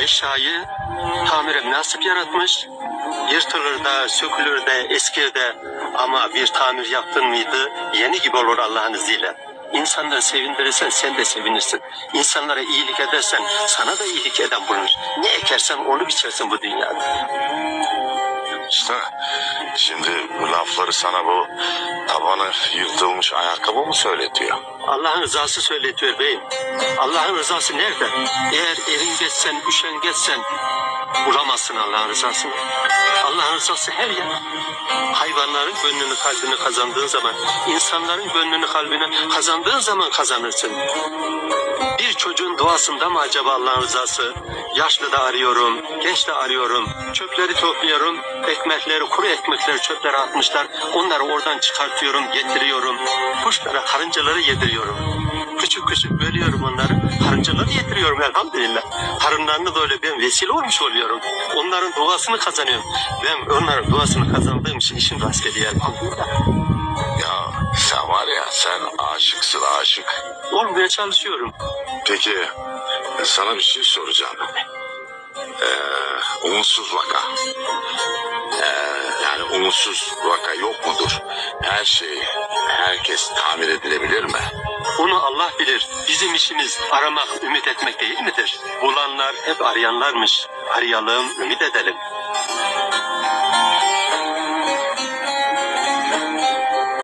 eşyayı tamire münasip yaratmış. Yırtılır da, sökülür de, eskir de ama bir tamir yaptın mıydı yeni gibi olur Allah'ın izniyle. İnsanları sevindirirsen sen de sevinirsin. İnsanlara iyilik edersen sana da iyilik eden bulunur. Ne ekersen onu biçersin bu dünyada. İşte şimdi bu lafları sana bu tabanı yırtılmış ayakkabı mı söyletiyor? Allah'ın rızası söyletiyor beyim. Allah'ın rızası nerede? Eğer eringeçsen, üşengeçsen bulamazsın Allah'ın rızasını. Allah'ın rızası her yer. Hayvanların gönlünü kalbini kazandığın zaman, insanların gönlünü kalbini kazandığın zaman kazanırsın. Bir çocuğun duasında mı acaba Allah'ın rızası? Yaşlı da arıyorum, genç de arıyorum. Çöpleri topluyorum, ekmekleri, kuru ekmekleri çöplere atmışlar. Onları oradan çıkartıyorum, getiriyorum. Kuşlara, karıncaları yediriyorum. Küçük küçük bölüyorum onları. Karıncaları yediriyorum elhamdülillah. Karınlarını da öyle ben vesile olmuş oluyorum. Onların duasını kazanıyorum. Ben onların duasını kazandığım için işim rast geliyor elhamdülillah. Ya sen var ya sen aşıksın aşık. Olmaya çalışıyorum. Peki sana bir şey soracağım. Ee, umutsuz vaka. Ee, yani umutsuz vaka yok mudur? Her şey, herkes tamir edilebilir mi? Onu Allah bilir. Bizim işimiz aramak, ümit etmek değil midir? Bulanlar hep arayanlarmış. Arayalım, ümit edelim.